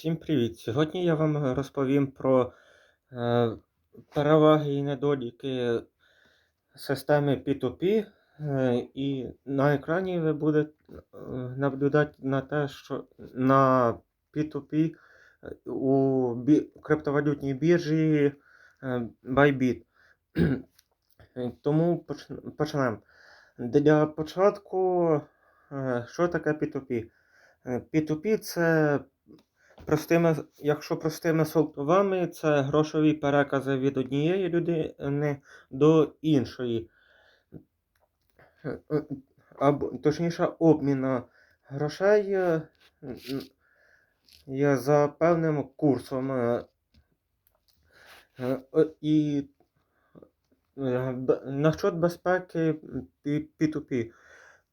Всім привіт! Сьогодні я вам розповім про е, переваги і недоліки системи P2P. Е, і на екрані ви будете е, наблюдати на те, що на P2P е, у бі- криптовалютній біржі е, Bybit. Е, Тому поч- почнемо. Для початку, е, що таке P2P? Е, P2P це Простими, якщо простими словами, це грошові перекази від однієї людини до іншої. Або, точніше, обмін грошей е, є за певним курсом. е, е, І насчет безпеки P- P2P.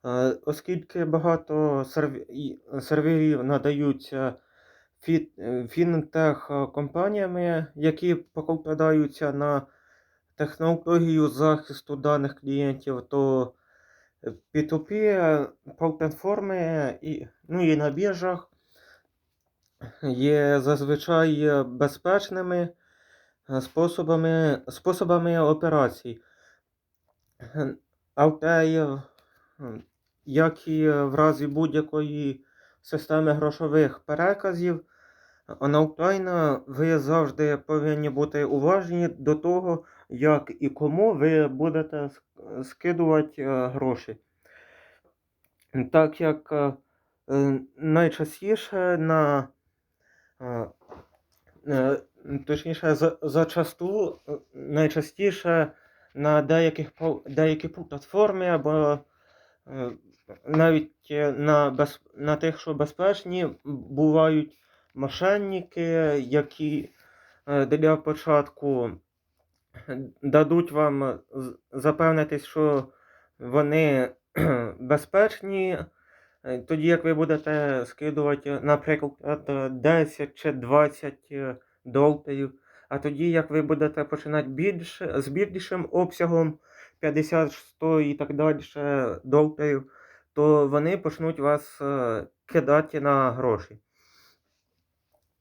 Е, Оскільки багато серв- серверів надаються фінтех е, компаніями, які покладаються на технологію захисту даних клієнтів, то P2P е, платформи і, ну, і на біржах є зазвичай е, безпечними е, способами, способами операцій. Е, Але е, як і в разі будь-якої системи грошових переказів, онлайн ви завжди повинні бути уважні до того, як і кому ви будете скидувати е, гроші. Так як е, найчастіше на е, точніше, за, зачасту найчастіше на деяких деякі платформи або навіть е, на, без, на тих, що безпечні, бувають мошенники, які е, для початку дадуть вам запевнитись, що вони безпечні. Е, Тоді як ви будете скидувати, наприклад, е, 10 чи 20 е, доларів, а тоді як ви будете починати більше, з більшим обсягом 50, 100 і так далі доларів, то вони почнуть вас е, кидати на гроші.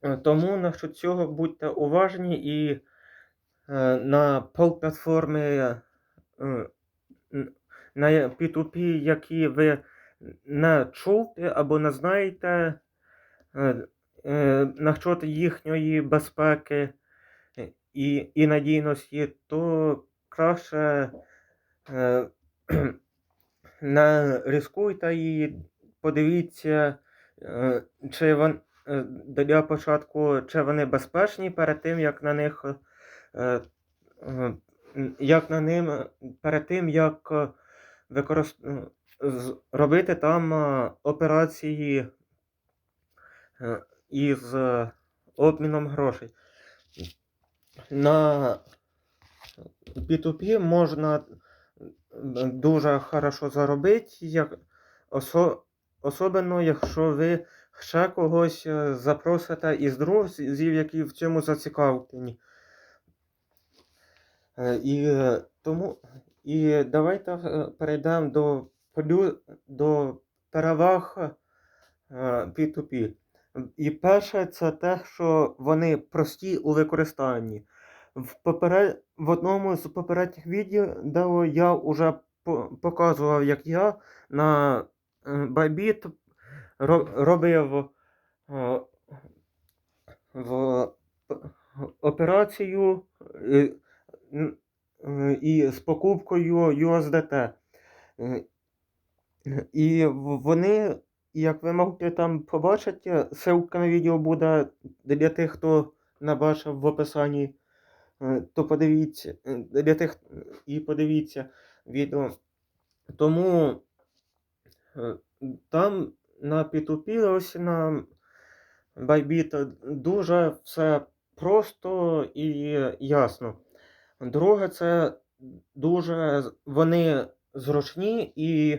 Е, Тому насчет цього будьте уважні і е, на платформи е, на P2P, які ви не чуєте або не знаєте насчет їхньої безпеки і, і надійності, то краще е, не ризикуйте і подивіться, е, чи вон, е, для початку, чи вони безпечні перед тим, як на них е, як на ним перед тим, як робити там операції із обміном грошей. На P2P можна дуже хорошо заробити, як осо... особливо якщо ви ще когось е, запросите із друзів, які в цьому зацікавлені. Е, І е, тому і давайте перейдемо до до переваг е, P2P. І перше, це те, що вони прості у використанні. В, поперед... в одному з попередніх відео я вже показував, як я на Bybit робив е, в операцію е, і з покупкою USDT. І вони, як ви можете там побачити, ссылка на відео буде для тих, хто не бачив в описанні, то подивіться е, для тих і подивіться відео. Тому е, там на P2P, ось на Bybit дуже все просто і ясно. Друге, це дуже вони зручні і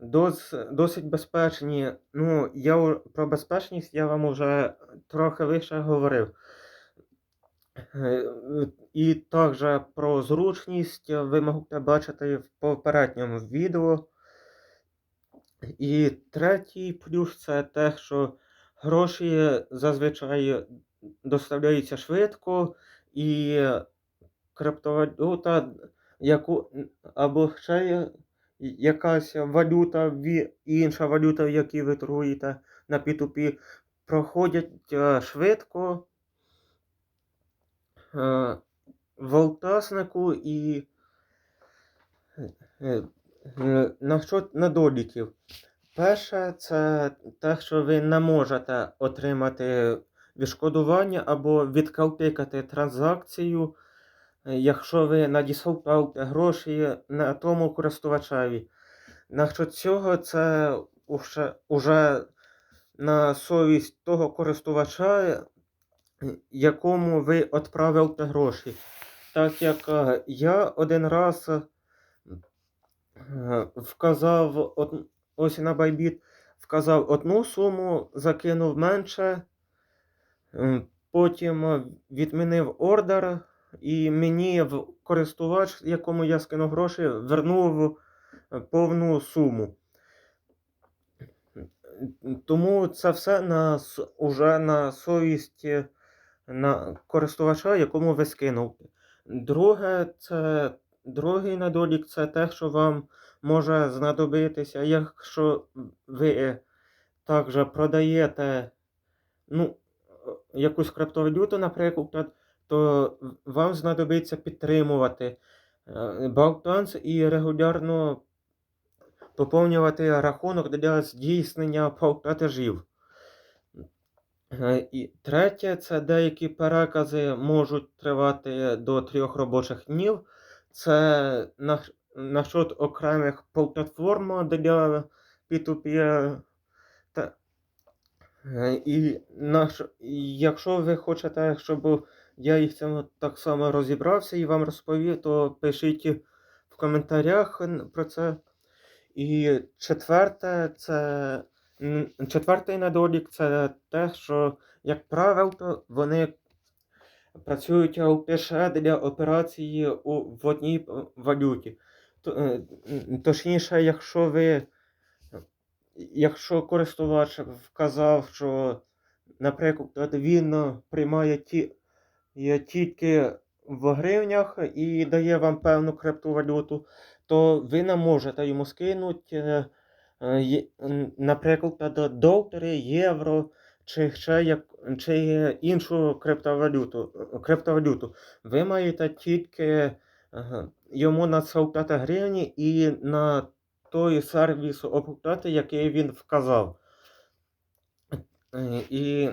дос, досить безпечні. Ну, я про безпечність я вам уже трохи вище говорив. Е, І також про зручність ви можете бачити в попередньому відео. І третій плюс це те, що гроші зазвичай доставляються швидко, і криптовалюта, яку або ще якась валюта, інша валюта, в якій ви торгуєте на P2P, проходять е, швидко е, в Алтаснику і е, е, насчет недоліків. Перше, це те, що ви не можете отримати відшкодування або відкалтикати транзакцію, е, якщо ви надіслали гроші на тому користувачеві. Насчет цього, це уже, уже на совість того користувача, якому ви відправили гроші. Так як е, я один раз е, вказав ось на Bybit, вказав одну суму, закинув менше, потім е, відмінив ордер, і мені користувач, якому я скинув гроші, вернув повну суму. Тому це все на, уже на совість е, на користувача, якому ви скинули. Друге, це другий недолік це те, що вам може знадобитися, якщо ви також продаєте ну, якусь криптовалюту, наприклад, то вам знадобиться підтримувати е, Binance і регулярно поповнювати рахунок для здійснення платежів. І третє, це деякі перекази можуть тривати до трьох робочих днів. Це на, насчет окремих платформ для P2P. Та, е, і наш, якщо ви хочете, щоб я їх цьому так само розібрався і вам розповів, то пишіть в коментарях про це. І четверте, це четвертий недолік це те, що, як правило, вони працюють лише для операції у, в одній валюті. Е, Точніше, якщо ви, якщо користувач вказав, що, наприклад, він приймає ті, тільки в гривнях і дає вам певну криптовалюту, то ви не можете йому скинути, е, наприклад, долари, євро чи ще як, чи іншу криптовалюту. е, криптовалюту. Ви маєте тільки е, йому надсилати гривні і на той сервіс оплати, який він вказав. Е, І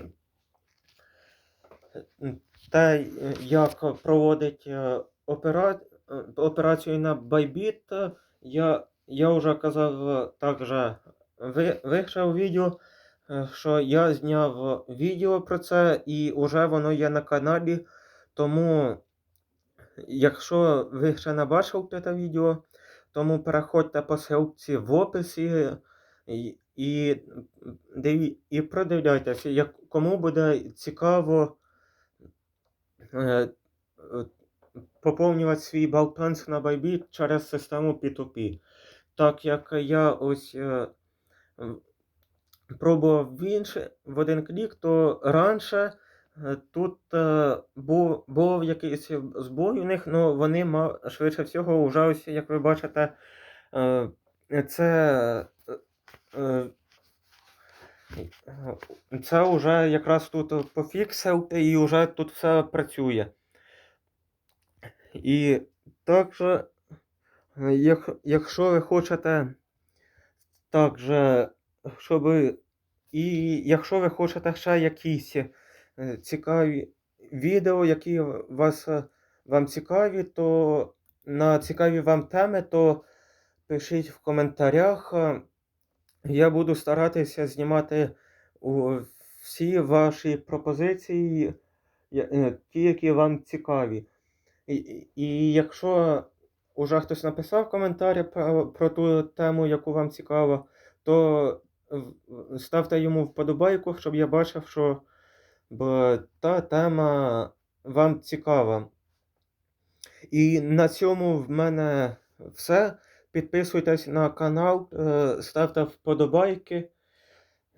те, е, як проводить е, опера... е, операцію на Bybit, е, я, я вже казав е, також вище відео, що я зняв відео про це і вже воно є на каналі. Тому, якщо ви ще не бачили це відео, тому переходьте по ссылці в описі і, і, і продивляйтеся, як, кому буде цікаво е, поповнювати свій баланс на Bybit через систему P2P. Так як я ось е, пробував в інше, в один клік, то раніше е, тут е, був, був якийсь збой у них, але вони ма- швидше всього вже ось, як ви бачите, це. Це вже якраз тут пофіксив і вже тут все працює. І також, якщо ви хочете також, щоб і якщо ви хочете ще якісь е, цікаві відео, які вас, е, вам цікаві, то на цікаві вам теми, то пишіть в коментарях. е, Я буду старатися знімати всі ваші пропозиції, е, ті, які вам цікаві. І- і якщо уже хтось написав коментарі про, про ту тему, яку вам цікаво, то ставте йому вподобайку, щоб я бачив, що та тема вам цікава. І на цьому в мене все. Підписуйтесь на канал, е, ставте вподобайки.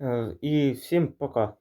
е, І всім пока.